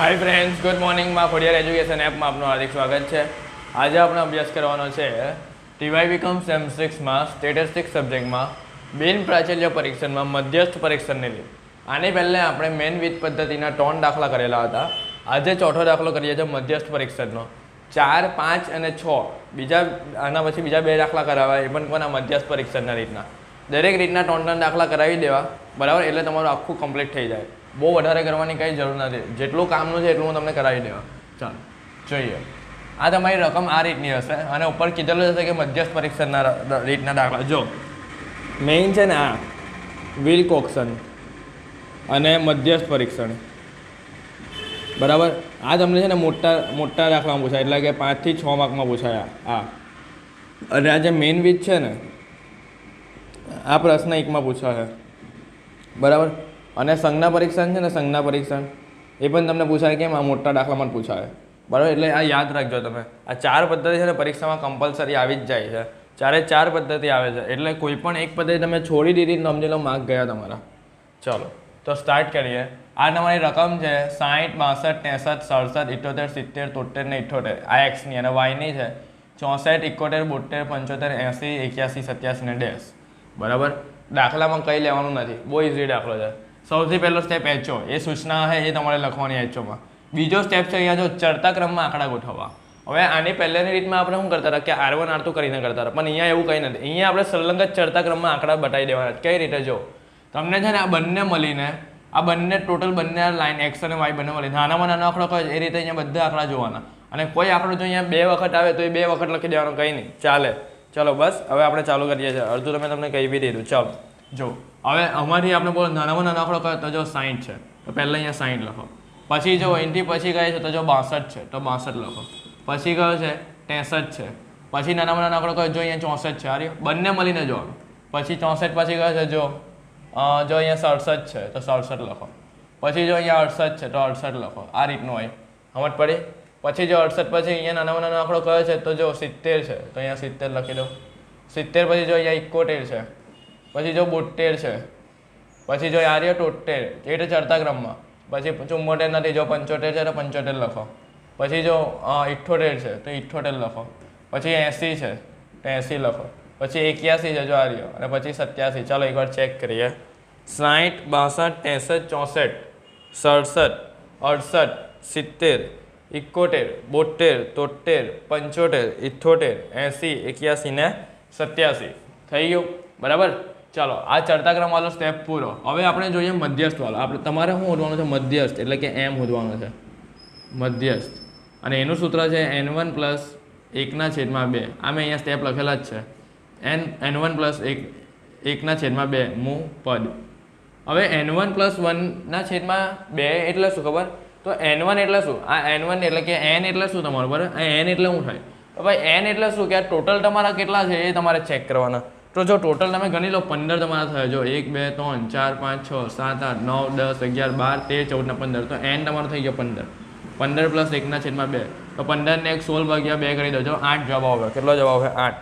હાય friends good મોર્નિંગમાં Khodiyar education એપમાં આપનું હાર્દિક સ્વાગત છે. આજે આપણે અભ્યાસ કરવાનો છે ટીવાય બીકોમ સેમ સિક્સમાં સ્ટેટિસ્ટિક્સ સબ્જેક્ટમાં બિન પ્રાચલ્ય પરીક્ષણમાં મધ્યસ્થ પરીક્ષણની રીત આની પહેલાં આપણે મેન વિધ પદ્ધતિના ત્રણ દાખલા કરેલા હતા. આજે ચોથો દાખલો કરીએ છીએ મધ્યસ્થ પરીક્ષણનો. ચાર, પાંચ અને છ. બીજા, આના પછી બીજા બે દાખલા કરાવ્યા, એ પણ કોના મધ્યસ્થ પરીક્ષણના રીતના. દરેક રીતના ત્રણ ત્રણ દાખલા કરાવી દેવા. બરાબર? એટલે તમારું આખું કમ્પ્લીટ થઈ જાય. બહુ વધારે કરવાની કંઈ જરૂર નથી. જેટલું કામનું છે એટલું હું તમને કરાવી દેવા. ચાલો, જોઈએ. આ તમારી રકમ આ રીતની હશે અને ઉપર કીધેલું હશે કે મધ્યસ્થ પરીક્ષણના રીતના દાખલા. જો મેઇન છે ને આ વિલ કોક્સન અને મધ્યસ્થ પરીક્ષણ. બરાબર? આ તમને છે ને મોટા મોટા દાખલામાં પૂછાય. એટલે કે પાંચથી છ માર્કમાં પૂછાય. આ. અને આ જે મેઇન વિચ છે ને, આ પ્રશ્ન એકમાં પૂછાશે. બરાબર? અને સંજ્ઞા પરીક્ષણ છે ને સંજ્ઞા પરીક્ષણ, એ પણ તમને પૂછાય કેમ? આ મોટા દાખલામાં પૂછાય. બરાબર? એટલે આ યાદ રાખજો તમે. આ ચાર પદ્ધતિ છે ને પરીક્ષામાં કમ્પલસરી આવી જ જાય છે. ચારે ચાર પદ્ધતિ આવે છે. એટલે કોઈ પણ એક પદ્ધતિ તમે છોડી દીધી સમજી લો માર્ક ગયા તમારા. ચલો, તો સ્ટાર્ટ કરીએ. આ તમારી રકમ છે સાહીઠ બાસઠ, ત્રેસઠ, સડસઠ, ઇઠોતેર, સિત્તેર, તોતેર ને ઇઠોતેર. આ એક્સની અને વાયની છે. ચોસઠ ઇકોતેર બોતેર, પંચોતેર, એંસી, એક્યાસી, સત્યાસી ને ડેસ. બરાબર? દાખલામાં કંઈ લેવાનું નથી. બહુ ઇઝી દાખલો છે. સૌથી પહેલો સ્ટેપ એચઓ એ સૂચના છે એ તમારે લખવાની એચઓમાં બીજો સ્ટેપ છે અહીંયા જો ચડતા ક્રમમાં આંકડા ગોઠવવા. હવે આની પહેલાંની રીતમાં આપણે શું કરતા હતા? કે આર વન આર ટુ કરીને કરતા હતા. પણ અહીંયા એવું કંઈ નથી. અહીંયા આપણે સલંગ જ ચડતા ક્રમમાં આંકડા બતાવી દેવાના કઈ રીતે જો? તમને છે ને આ બંને મળીને, આ બંને ટોટલ બંને લાઈન એક્સ અને વાય બંને મળીને, નાનામાં નાનો આંકડો કયો એ રીતે અહીંયા બધા આંકડા જોવાના. અને કોઈ આંકડો જો અહીંયા બે વખત આવે તો એ બે વખત લખી દેવાનો કંઈ નહીં. ચાલે. ચલો બસ, હવે આપણે ચાલુ કરીએ છીએ. અડધું તમે તમને કહી બી દીધું ચાલો. જો, હવે અમારી આપણે બોલો નાનામાં નાનો આંકડો કયો તો જો સાઠ છે. તો પહેલાં અહીંયા સાઠ લખો. પછી જો એનથી પછી કહે છે તો જો બાસઠ છે, તો બાસઠ લખો. પછી કયો છે ત્રેસઠ છે. પછી નાનામાં નાનો આંકડો કયો જો અહીંયા ચોસઠ છે. રહ્યો બંને મળીને જો પછી ચોસઠ પછી કયો છે જો જો અહીંયા સડસઠ છે, તો સડસઠ લખો. પછી જો અહીંયા અડસઠ છે, તો અડસઠ લખો. આ રીતનું હોય. સમજ પડી? પછી જો અડસઠ પછી અહીંયા નાનામાં નાનો આંકડો કયો છે તો જો સિત્તેર છે, તો અહીંયા સિત્તેર લખી દો. સિત્તેર પછી જો અહીંયા ઇકોતેર છે પછી જો બોતેર છે, પછી જો આર્ય તોતેર એ રીતે ચડતા ક્રમમાં પછી ચુમ્મોતેર નથી, જો પંચોતેર છે તો પંચોતેર લખો. પછી જો ઇઠ્ઠોતેર છે તો ઇઠ્ઠોતેર લખો. પછી એંસી છે તો એંસી લખો. પછી એક્યાસી છે જો આર્ય અને પછી સત્યાસી. ચાલો એકવાર ચેક કરીએ. સાઠ બાસઠ, ત્રેસઠ, ચોસઠ, સડસઠ, અડસઠ, સિત્તેર, ઇકોતેર, બોતેર, તોતેર, પંચોતેર ઇઠ્ઠોતેર એંસી, એક્યાસી ને સત્યાસી. થઈ ગયું? બરાબર? ચાલો, આ ચડતા ક્રમ વાળો સ્ટેપ પૂરો. હવે આપણે જોઈએ મધ્યસ્થ વાળો આપણે, તમારે શું શોધવાનું છે? મધ્યસ્થ, એટલે કે એમ શોધવાનું છે. મધ્યસ્થ. અને એનું સૂત્ર છે એન વન પ્લસ એકના છેદમાં બે. આ મેં અહીંયા સ્ટેપ લખેલા જ છે. એન એન વન પ્લસ એક, એકના છેદમાં બે, મુ, પદ. હવે એન વન પ્લસ વનના છેદમાં બે એટલે શું ખબર? તો એન વન એટલે શું? આ એન વન એટલે કે એન એટલે શું તમારું? બરાબર? એન એટલે શું થાય. તો ભાઈ, એન એટલે શું? કે આ ટોટલ તમારા કેટલા છે એ તમારે ચેક કરવાના. તો જો ટોટલ તમે ગણી લો, પંદર તમારા થયા. જો એક, બે, ત્રણ, ચાર, પાંચ, છ, સાત, આઠ, નવ, દસ, અગિયાર, બાર, તેર, ચૌદ ને પંદર. તો એન તમારો થઈ ગયો પંદર. પંદર પ્લસ એકના છેદમાં બે. તો પંદરને એક સોળ ભાગ્યા બે કરી દો. જો આઠ જવાબ આવે. કેટલો જવાબ આવે? આઠ.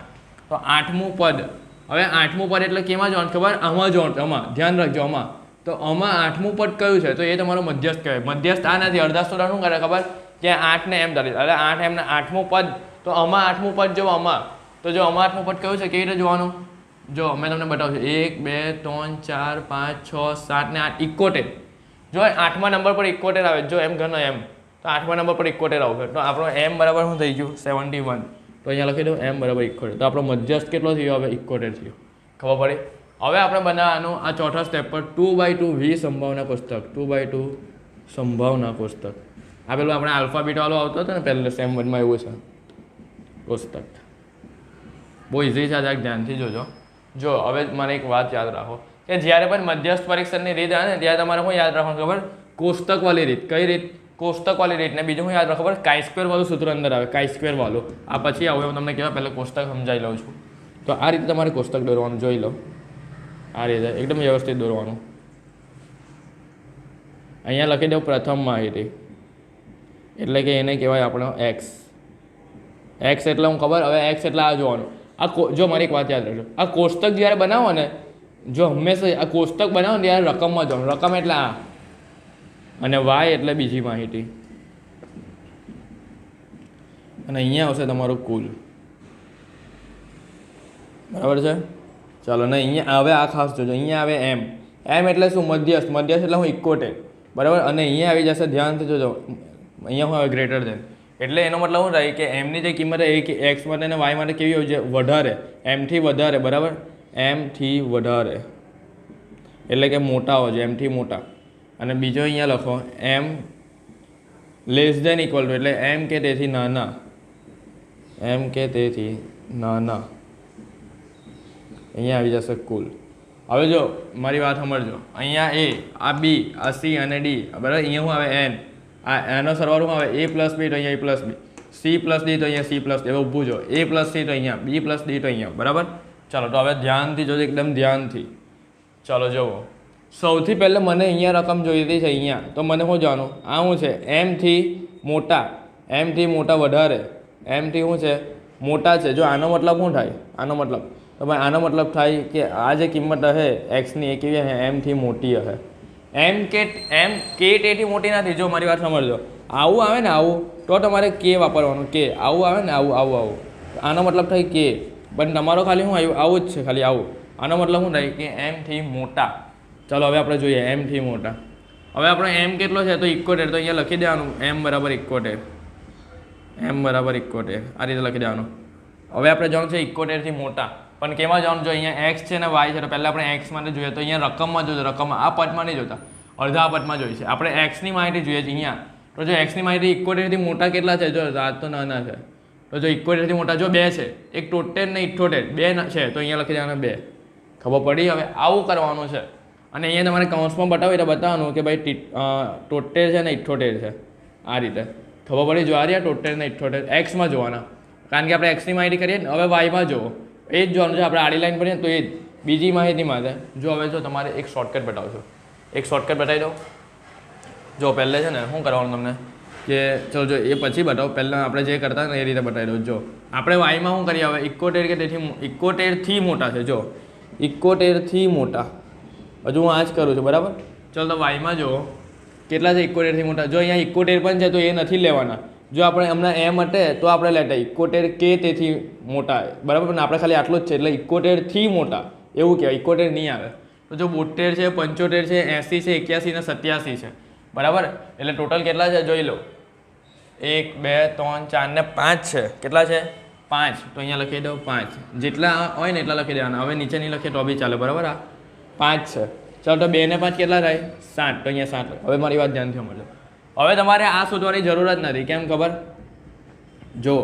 તો આઠમું પદ. હવે આઠમું પદ એટલે કેમાં જોવાનું? ખબર? આમાં જોવાનું. આમાં. ધ્યાન રાખજો આમાં. તો આમાં આઠમું પદ કયું છે? તો એ તમારો મધ્યસ્થ કહેવાય. મધ્યસ્થ આ નથી. અડધા સ્તોડા શું કરે ખબર? કે આઠ ને એમ ધારી એટલે આઠ એમને આઠમું પદ. તો આમાં આઠમું પદ જો આમાં. તો જો આમાં આઠમું પદ કયું છે? કેવી રીતે જોવાનું? જો અમે તમને બતાવશું એક, બે, ત્રણ, ચાર, પાંચ, છ, સાત ને આઠ, ઇકોતેર. જો આઠમા નંબર પર ઇકોતેર આવે, જો, એમ ઘણો એમ. તો આઠમા નંબર પર ઇકોતેર આવશે તો આપણો એમ બરાબર શું થઈ ગયું? Seventy one. તો અહીંયા લખી દઉં, એમ બરાબર ઇકોતેર. તો આપણો મધ્યસ્થ કેટલો થયો? હવે ઇકોતેર થયો. ખબર પડી? હવે આપણે બનાવવાનું આ ચોથા સ્ટેપ પર ટુ બાય ટુ વી સંભાવના પુસ્તક. ટુ બાય ટુ સંભાવના પુસ્તક. આ પેલું આપણે આલ્ફાબીટ વાળો આવતો હતો ને પહેલે સેમ વનમાં એવું છે. પુસ્તક. બહુ ઇઝી છે જરાક ધ્યાનથી જોજો. જો, હવે મને એક વાત યાદ રાખો કે જ્યારે પણ મધ્યસ્થ પરીક્ષણની રીત આવે ને, ત્યારે તમારે શું યાદ રાખવાનું ખબર? કોષ્ટકવાળી રીત. કઈ રીત? કોષ્ટકવાળી રીત ને બીજું હું યાદ રાખો ખબર? કાઈ સ્ક્વેરવાળું સૂત્ર અંદર આવે કાઈ સ્ક્વેરવાળું આ પછી આવું હું તમને કહેવાય, પહેલાં કોષ્ટક સમજાવી લઉં છું. તો આ રીતે તમારે કોષ્ટક દોરવાનું જોઈ લો. આ રીતે એકદમ વ્યવસ્થિત દોરવાનું. અહીંયા લખી દઉં પ્રથમ માહિતી. એટલે કે એને કહેવાય આપણો એક્સ એક્સ એટલે હું ખબર? હવે એક્સ એટલે આ જોવાનું. આ જો મારી એક વાત યાદ રાખજો. આ કોષ્ટક જ્યારે બનાવો ને, જો હંમેશા આ કોષ્ટક બનાવો ને ત્યારે રકમમાં જવાનું. રકમ એટલે આ. અને વાય એટલે બીજી માહિતી. અને અહીંયા આવશે તમારું કુલ. બરાબર છે? ચાલો ને અહીંયા આવે આ ખાસ જોજો. અહીંયા આવે એમ એમ એટલે શું? મધ્યસ્થ. મધ્યસ્થ એટલે હું ઇકોટેલ બરાબર? અને અહીંયા આવી જશે. ધ્યાનથી જોજો. અહીંયા હું આવે ગ્રેટર ધેન એટલે એનો મતલબ શું થાય કે એમની જે કિંમત એ એક્સ માટે અને વાય માટે કેવી હોય છે? વધારે. એમથી વધારે, બરાબર? એમથી વધારે. એટલે કે મોટા હોય છે એમથી મોટા. અને બીજો અહીંયા લખો M less than equal to એટલે એમ કે તેથી નાના. એમ કે તેથી નાના. અહીંયા આવી જશે કુલ. હવે જો, મારી વાત સમજજો અહીંયા એ આ બી આ સી અને ડી બરાબર? અહીંયા શું આવે? એન આ એનો સરવાળો આવે એ પ્લસ બી તો અહીંયા A plus B C plus D તો અહીંયા સી પ્લસ હવે ઊભું જો. એ પ્લસ સી તો અહીંયા બી પ્લસ ડી તો અહીંયા. બરાબર? ચાલો, તો હવે ધ્યાનથી જોજો, એકદમ ધ્યાનથી. ચાલો, જુઓ. સૌથી પહેલાં મને અહીંયા રકમ જોઈતી છે અહીંયા. તો મને શું જાણવું આ શું છે? એમથી મોટા. એમથી મોટા વધારે. એમથી શું છે? મોટા છે. જો, આનો મતલબ શું થાય? આનો મતલબ. તો ભાઈ, આનો મતલબ થાય કે આ જે કિંમત હશે એક્સની એ કેવી હશે? એમથી મોટી હશે. એમ કે એમ કે ટેટી મોટી નથી, જો મારી વાત સમજજો આવું આવે ને આવું, તો તમારે કે વાપરવાનું, કે. આવું આવે ને આવું આવું આવું. આનો મતલબ થાય કે. પણ તમારો ખાલી શું આવ્યું? આવું જ છે ખાલી આવું. આનો મતલબ શું થાય કે એમથી મોટા. ચાલો, હવે આપણે જોઈએ એમથી મોટા. હવે આપણે એમ કેટલો છે? તો ઇક્કોતેર તો અહીંયા લખી દેવાનું, એમ બરાબર ઇક્કોતેર એમ બરાબર ઇક્કોતેર આ રીતે લખી દેવાનું. હવે આપણે જવાનું છે ઇક્કોતેરથી મોટા. પણ કેમાં જવાનું જો અહીંયા એક્સ છે ને વાય છે, તો પહેલાં આપણે એક્સ માટે જોઈએ. તો અહીંયા રકમમાં જોજો રકમમાં આ પદમાં નહીં જોતા. અડધા પદમાં જોઈએ છે. આપણે એક્સની માહિતી જોઈએ છે અહીંયા. તો જો એક્સની માહિતી ઇક્કોતેરથી મોટા કેટલા છે? જો આ તો નાના છે. તો જો ઇક્કોતેરથી મોટા, જો બે છે. એક ટોટેર ને ઇઠોટેર બે છે. તો અહીંયા લખી દેવાના બે. ખબર પડી? હવે આવું કરવાનું છે. અને અહીંયા તમારે કૌંસમાં બતાવે એટલે બતાવવાનું કે ભાઈ ટોટેર છે ને ઇઠોટેર છે. આ રીતે. ખબર પડી? જો આ રહ્યા, તોતેર ને ઇઠોટેર એક્સમાં જોવાના. કારણ કે આપણે એક્સની માહિતી કરીએ ને, હવે વાયમાં જુઓ. એ જ જોવાનું છે, આપણે આડી લાઈન ભરીએ તો એ બીજી માહિતી માટે જો હવે જો તમારે એક શોર્ટકટ બતાવશો. એક શોર્ટકટ બતાવી દો જો પહેલે છે ને, શું કરવાનું તમને? કે ચલો જો એ પછી બતાવો. પહેલાં આપણે જે કરતા ને એ રીતે બતાવી દો જો, આપણે વાયમાં શું કરીએ હવે? ઇકોતેર કે તેથી ઇકોતેરથી મોટા છે, જો. ઇકોતેરથી મોટા. હજુ હું આ જ કરું છું, બરાબર? ચલો તો વાયમાં જો, કેટલા છે ઇકોતેરથી મોટા? જો અહીંયા ઇકોતેર પણ છે તો એ નથી લેવાના. જો આપણે હમણાં એમ હટે તો આપણે લેતા ઇકોતેર કે તેથી મોટા બરાબર? પણ આપણે ખાલી આટલું જ છે. એટલે ઇકોતેરથી મોટા. એવું કહેવાય. ઇકોતેર નહીં આવે. તો જો બોતેર છે, પંચોતેર છે, એંસી છે, એક્યાસી ને સત્યાસી છે. બરાબર? એટલે ટોટલ કેટલા છે? જોઈ લો. એક, બે, ત્રણ, ચાર ને પાંચ છે. કેટલા છે? પાંચ. તો અહીંયા લખી દો પાંચ. જેટલા હોય ને એટલા લખી દેવાના. હવે નીચે નહીં લખીએ તો બી ચાલે. બરાબર? આ પાંચ છે. ચાલો તો બે ને પાંચ કેટલા થાય? સાત. તો અહીંયા સાત. હવે મારી વાત ધ્યાનથી સમજો હવે તમારે આ શોધવાની જરૂર જ નથી. કેમ ખબર? જો,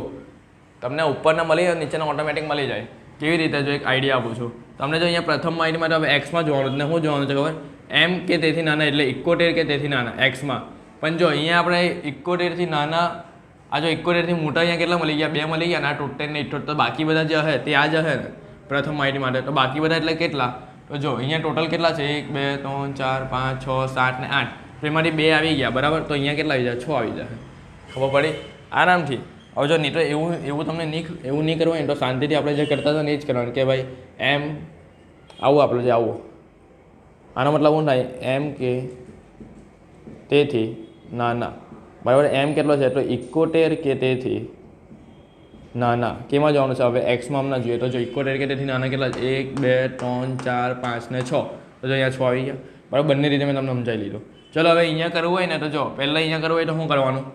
તમને ઉપરના મળી જાય, નીચેના ઓટોમેટિક મળી જાય. કેવી રીતે જો એક આઈડિયા આપું છું? તમને જો અહીંયા પ્રથમ માહિતી તો હવે એક્સમાં જોવાનું ને શું જોવાનું છે, ખબર? એમ કે તેથી નાના એટલે ઇકોતેર કે તેથી નાના એક્સમાં પણ જો અહીંયા આપણે ઇકોતેરથી નાના, આ જો ઇકોતેરથી મોટા અહીંયા કેટલા મળી ગયા? બે મળી ગયા ને આ ટોટેલ ને તો બાકી બધા જે હશે. તે આ જ હશે ને, પ્રથમ માહિતી માટે. તો બાકી બધા એટલે કેટલા? તો જો, અહીંયા ટોટલ કેટલા છે? એક, બે, ત્રણ, ચાર, પાંચ, છ, સાત ને આઠ. તો એમાંથી બે આવી ગયા, બરાબર? તો અહીંયા કેટલા આવી જાય? છ આવી જાય. ખબર પડી? આરામથી. હવે જો નહીં તો એવું એવું તમને નહીં એવું નહીં કરવું હોય તો શાંતિથી આપણે જે કરતા હતા ને એ જ કરવાનું કે ભાઈ, એમ, આવું આપણે જે આવું. આનો મતલબ હું થાય, એમ કે તેથી નાના બરાબર? એમ કેટલો છે? તો ઇકોતેર કે તેથી નાના કેમાં જવાનું છે? હવે એક્સમાં હમણાં જોઈએ. તો જો ઇકોતેર કે તેથી નાના કેટલા? એક, બે, ત્રણ, ચાર, પાંચ ને છ. તો જો અહીંયા છ આવી ગયા. બરાબર? બંને રીતે મેં તમને સમજાવી લીધું. ચલો, હવે અહીંયા કરવું હોય ને તો જો, પહેલાં અહીંયા કરવું હોય તો શું કરવાનું?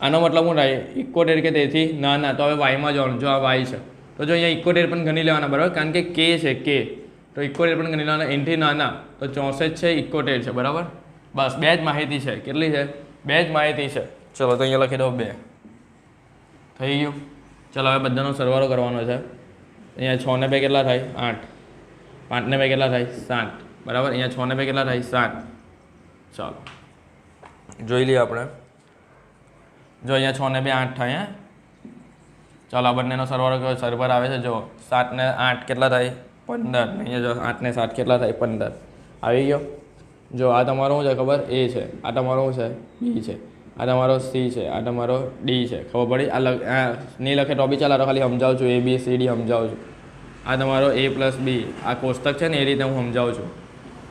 આનો મતલબ શું થાય? ઇકોતેર કે તેથી? ના ના, તો હવે વાયમાં જવાનું, જો આ વાય છે. તો જો અહીંયા ઇકોતેર પણ ગણી લેવાના, બરાબર? કારણ કે કે છે, કે. તો ઇકોતેર પણ ગણી લેવાના, એનથી નાના તો ચોસઠ છે ઇકોતેર છે, બરાબર? બસ, બે જ માહિતી છે. કેટલી છે? બે જ માહિતી છે. ચલો, તો અહીંયા લખી દો બે. થઈ ગયું? ચલો, હવે બધાનો સરવાળો કરવાનો છે. અહીંયા છ ને બે કેટલા થાય? આઠ. પાંચ ને બે કેટલા થાય? સાત. બરાબર? અહીંયા છ ને બે કેટલા થાય? સાત. ચાલો. જોઈ લઈએ આપણે. જો અહીંયા છ ને બે આઠ થાય ચાલો, આ બંનેનો સરવાળો કયો સરભર આવે છે, જો, સાત ને આઠ કેટલા થાય? પંદર. અહીંયા જો આઠ ને સાત કેટલા થાય? પંદર. આવી ગયો? જો, આ તમારો શું છે ખબર? એ છે. આ તમારો શું છે? બી છે. આ તમારો સી છે. આ તમારો ડી છે. ખબર પડી? આ લખ નહીં લખે તો બી ચાલ ખાલી સમજાવું છું. એ, બી, સી, ડી સમજાવું છું. આ તમારો એ પ્લસ બી. આ કોષ્ટક છે ને, એ રીતે હું સમજાવું છું.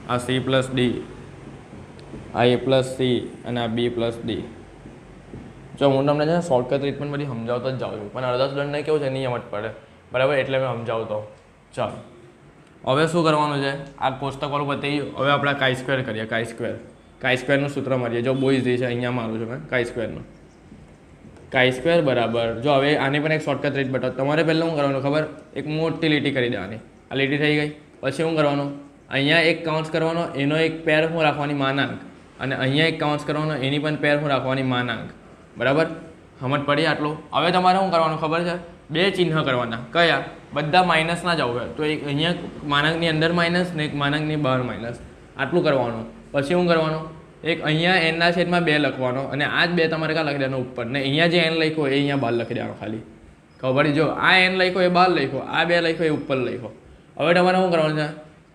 આ સી પ્લસ ડી. આ એ પ્લસ સી અને આ બી પ્લસ ડી. જો હું તમને છે ને શોર્ટકટ ટ્રીટમેન્ટ બધી સમજાવતો જ જાઉં છું. પણ અડધા સ્ટુડન્ટને કેવું છે, નહીં જ પડે. બરાબર? એટલે મેં સમજાવતો. ચાલો. હવે શું કરવાનું છે? આ કોષ્ટકવાળું પતી હવે આપણે કાઈ સ્ક્વેર કરીએ કાઈ સ્ક્વેર કાઈ સ્ક્વેરનું સૂત્ર મારીએ. જો બોઈઝ છે, અહીંયા મારું છું, મેં કાઈ સ્ક્વેરનું કાઈ સ્ક્વેર બરાબર. જો હવે આની પણ એક શોર્ટકટ રીત બતાવો. તમારે પહેલાં શું કરવાનું ખબર? એક મોટી લીટી કરી દેવાની. આ લીટી થઈ ગઈ. પછી શું કરવાનું? અહીંયા એક કાઉન્સ કરવાનો. એનો એક પેર હું રાખવાની માનાંક. અને અહીંયા એક કાઉન્સ કરવાનો, એની પણ પેર હું રાખવાની માનાંક. બરાબર? સમજ પડી આટલું. હવે તમારે શું કરવાનું ખબર છે? બે ચિહ્ન કરવાના. કયા? બધા માઇનસના જ આવું હોય. તો એક અહીંયા માનાંકની અંદર માઇનસ ને એક માનાંકની બહાર માઇનસ આટલું કરવાનું. પછી શું કરવાનું? એક અહીંયા એનના છેદમાં બે લખવાનો અને આ જ બે તમારે ક્યાં લખી દેવાનો? ઉપર. ને અહીંયા જે એન લખ્યો એ અહીંયા બહાર લખી દેવાનો ખાલી. ખબર જો આ એન લખ્યો એ બહાર લખ્યો આ બે લખ્યો એ ઉપર લખ્યો હવે તમારે શું કરવાનું છે?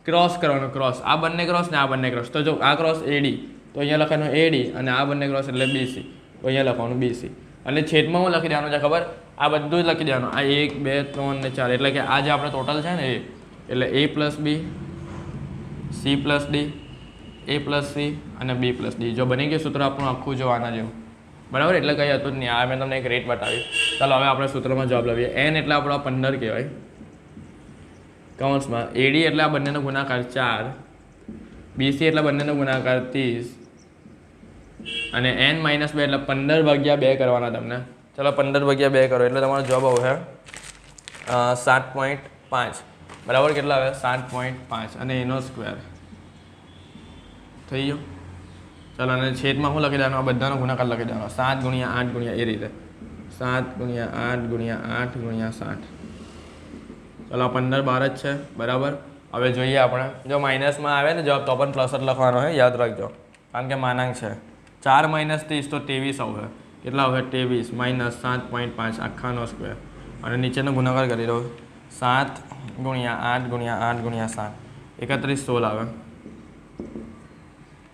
ક્રોસ કરવાનો ક્રોસ આ બંને ક્રોસ ને આ બંને ક્રોસ તો જો આ ક્રોસ એડી તો અહીંયા લખવાનું એડી અને આ બંને ક્રોસ એટલે બીસી તો અહીંયા લખવાનું બીસી અને છેદમાં હું લખી દેવાનું છે ખબર? આ બધું જ લખી દેવાનું. આ એક, બે, ત્રણ ને ચાર. એટલે કે આ જે આપણે ટોટલ છે ને એ, એટલે A plus B C plus D A plus C અને બી પ્લસ ડી જો બની ગયું સૂત્ર આપણું આખું જો આના જેવું. બરાબર? એટલે કંઈ હતું જ નહીં. આ મેં તમને એક રેટ બતાવી. ચાલો, હવે આપણે સૂત્રમાં જવાબ લઈએ. એન એટલે આપણો પંદર કહેવાય. કૌંસમાં એડી એટલે આ બંનેનો ગુણાકાર ચાર. બીસી એટલે બંનેનો ગુણાકાર ત્રીસ. અને એન માઇનસ બે એટલે પંદર ભાગ્યા બે કરવાના તમને. ચલો પંદર ભાગ્યા બે કરો, એટલે તમારો જવાબ આવશે સાત પોઈન્ટ પાંચ. બરાબર કેટલા આવે? સાત પોઈન્ટ પાંચ. અને એનો સ્ક્વેર થઈ ગયો? ચાલો, અને છેદમાં શું લખી દેવાનું? આ બધાનો ગુણાકાર લખી દેવાનો. સાત ગુણ્યા આઠ ગુણ્યા એ રીતે. સાત ગુણ્યા આઠ ગુણ્યા આઠ ગુણ્યા સાઠ ચાલો પંદર બાર જ છે. બરાબર? હવે જોઈએ આપણે. જો માઇનસમાં આવે ને, જવાબ તો પણ પ્લસ જ લખવાનો હોય યાદ રાખજો. કારણ કે માનાંક છે. ચાર માઇનસ ત્રીસ તો ત્રેવીસ આવશે. કેટલા આવશે? ત્રેવીસ. માઇનસ સાત પોઈન્ટ પાંચ, આખાનો સ્ક્વેર અને નીચેનો ગુણાકાર કરી દો સાત ગુણ્યા આઠ ગુણ્યા આઠ ગુણ્યા સાત. એકત્રીસ સોળ આવે.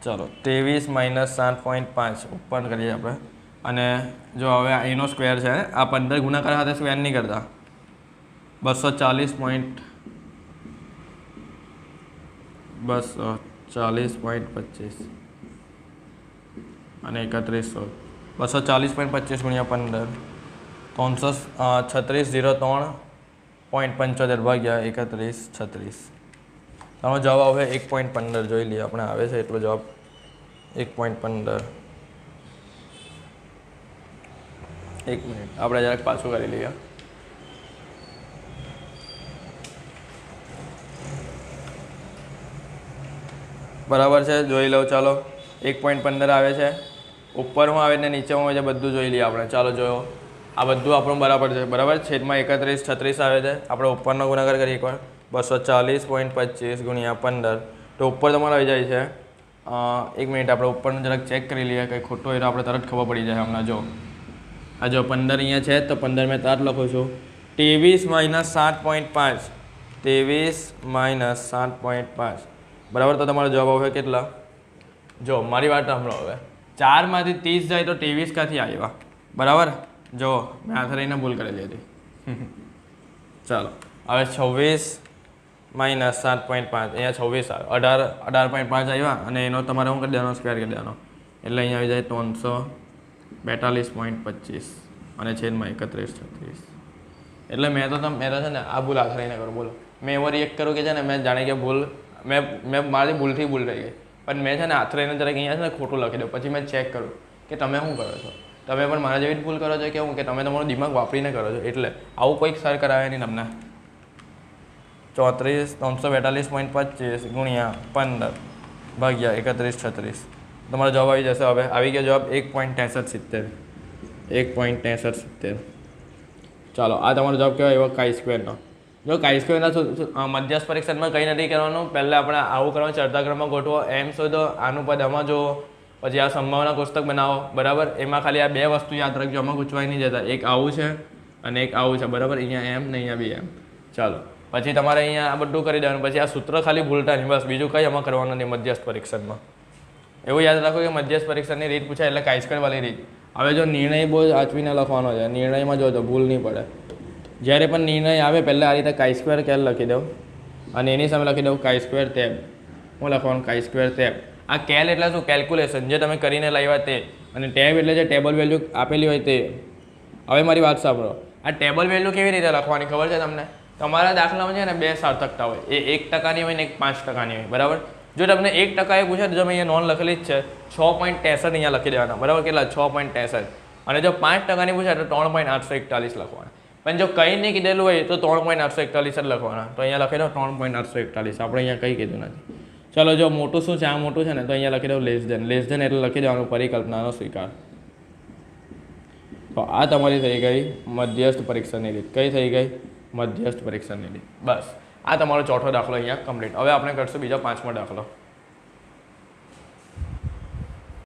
ચલો, ત્રેવીસ માઇનસ સાત પોઈન્ટ પાંચ, ઉપર કરીએ આપણે. અને જો હવે એનો સ્ક્વેર છે, આ પંદર ગુણાકાર સાથે સ્ક્વેર નહીં કરતા. બસો ચાલીસ પોઈન્ટ બસો ચાલીસ પોઈન્ટ પચીસ. અને એકત્રીસ. બસો ચાલીસ પોઈન્ટ પચીસ ગુણ્યા પંદર. ત્રણસો છત્રીસ, ઝીરો, ત્રણ પોઈન્ટ પંચોતેર ભાગ્યા એકત્રીસ, છત્રીસ. તમારો જવાબ આવે એક પોઈન્ટ પંદર જોઈ લઈએ, આપણે આવે છે એટલો જવાબ. એક પોઈન્ટ પંદર. એક મિનિટ, આપણે જરાક પાછું કરી લઈએ. બરાબર છે, જોઈ લઉં, ચાલો. એક પોઈન્ટ પંદર આવે છે. ઉપર હું આવે ને નીચે હું આવે છે, બધું જોઈ લઈએ આપણે. ચાલો જોયો. આ બધું આપણું બરાબર છે. બરાબર? છેદમાં એકત્રીસ, છત્રીસ આવે છે. આપણે ઉપરનો ગુણાકાર કરીએ એકવાર. બસો ચાલીસ પોઈન્ટ પચીસ ગુણ્યા પંદર. તો ઉપર તમારે આવી જાય છે. એક મિનિટ આપણે ઉપરનું જરાક ચેક કરી લઈએ. કંઈ ખોટું હોય તો આપણે તરત ખબર પડી જાય હમણાં. જો. આ જો પંદર અહીંયા છે, તો પંદર મેં તાર લખું છું. ત્રેવીસ માઇનસ સાત પોઈન્ટ પાંચ. ત્રેવીસ માઇનસ સાત પોઈન્ટ પાંચ. બરાબર? તો તમારો જવાબ આવશે કેટલા? જો, મારી વાત સાંભળો હવે. ચારમાંથી ત્રીસ જાય તો ત્રેવીસ ક્યાંથી આવ્યા બરાબર? જો, મેં હાથે રહીને ભૂલ કરેલી હતી ચાલો, હવે છવ્વીસ માઇનસ સાત પોઈન્ટ પાંચ, અહીંયા છવ્વીસ આવે. અઢાર અઢાર પોઈન્ટ પાંચ આવ્યા અને એનો તમારે શું કરી દેવાનો? સ્ક્વેર કરી દેવાનો. એટલે અહીંયા આવી જાય ત્રણસો બેતાલીસ પોઈન્ટ પચીસ અને છેદમાં એકત્રીસ છત્રીસ. એટલે મેં તો તમે, મેં છે ને આ ભૂલ હાથ કરો, બોલો. મેં એવો રિએક્ટ કરું કે છે ને મેં જાણે કે ભૂલ, મેં મેં મારી ભૂલથી ભૂલ થઈ ગઈ. પણ મેં છે ને હાથ રહીને જરાક અહીંયા છે ને ખોટું લખી દઉં. પછી મેં ચેક કરું કે તમે શું કરો છો? તમે પણ મારા જેવી જ ભૂલ કરો છો કે હું? કે તમે તમારું દિમાગ વાપરીને કરો છો? એટલે આવું કોઈક સર કરાવે નહીં તમને. ચોત્રીસ, ત્રણસો બેતાલીસ પોઈન્ટ પચીસ ગુણ્યા પંદર ભાગ્યા એકત્રીસ, છત્રીસ. તમારો જવાબ આવી જશે હવે. આવી ગયો જવાબ એક પોઈન્ટ ત્રેસઠ સિત્તેર. એક પોઈન્ટ ત્રેસઠ સિત્તેર. ચાલો, આ તમારો જવાબ કહેવાય એવો કાઈ સ્ક્વેરનો જો સુ- મધ્યસ્થ પરીક્ષણમાં કંઈ નથી કરવાનું. પહેલાં આપણે આવું કરવાનું ચડતા ગોઠવો, એમ શોધો, આનું પદ આમાં જુઓ, પછી આ સંભાવના કોષ્ટક બનાવો, બરાબર? એમાં ખાલી આ બે વસ્તુ યાદ રાખજો, આમાં ગૂંચવાઈ નહીં જતા. એક આવું છે અને એક આવું છે, બરાબર? અહીંયા એમ ને અહીંયા બી એમ. ચાલો. પછી તમારે અહીંયા આ બધું કરી દેવાનું. પછી આ સૂત્ર ખાલી ભૂલતા નહીં, બસ બીજું કંઈ આમાં કરવાનું નહીં મધ્યસ્થ પરીક્ષણમાં એવું યાદ રાખો કે મધ્યસ્થ પરીક્ષાની રીત પૂછાય એટલે કાઈસ્કર વાળી રીત. હવે જો નિર્ણય બહુ આચવીને લખવાનો છે, નિર્ણયમાં જો તો ભૂલ નહીં પડે. જ્યારે પણ નિર્ણય આવે, પહેલાં આ રીતે કાઈ સ્ક્વેર કેલ લખી દઉં. અને એની સામે લખી દઉં કાઈ સ્ક્વેર ટેબ હું લખવાનું કાઈ સ્ક્વેર ટેબ આ કેલ એટલે શું? કેલ્ક્યુલેશન જે તમે કરીને લાવ્યા તે. અને ટેબ એટલે જે ટેબલ વેલ્યુ આપેલી હોય તે. હવે મારી વાત સાંભળો. આ ટેબલ વેલ્યુ કેવી રીતે લખવાની ખબર છે તમને? તમારા દાખલામાં છે ને બે સાર્થકતા હોય. એ એક ટકાની હોય ને એક પાંચ ટકાની હોય. બરાબર? જો તમને એક ટકા એ પૂછે, તો તમે અહીંયા નોન લખેલી જ છે. છ પોઈન્ટ ત્રેસઠ અહીંયા લખી દેવાના. બરાબર? કેટલા? છ પોઈન્ટ ત્રેસઠ. અને જો પાંચ ટકાની પૂછે, તો ત્રણ પોઈન્ટ આઠસો એકતાલીસ લખવાના. પણ જો કંઈ નહીં કીધેલું હોય તો ત્રણ પોઈન્ટ આઠસો એકતાલીસ જ લખવાના. તો અહીંયા લખી દો ત્રણ પોઈન્ટ આઠસો એકતાલીસ. આપણે અહીંયા કંઈ કીધું નથી. ચલો, જો મોટું શું છે? આ મોટું છે ને, તો અહીંયા લખી દો લેસ ધેન લેસ ધેન એટલે લખી દેવાનું પરિકલ્પનાનો સ્વીકાર. તો આ તમારી થઈ ગઈ મધ્યસ્થ પરીક્ષાની રીત કઈ થઈ ગઈ? મધ્યસ્થ પરીક્ષાની રીત બસ. આ તમારો ચોથો દાખલો અહીંયા કમ્પ્લીટ હવે આપણે કરશું બીજો પાંચમો દાખલો.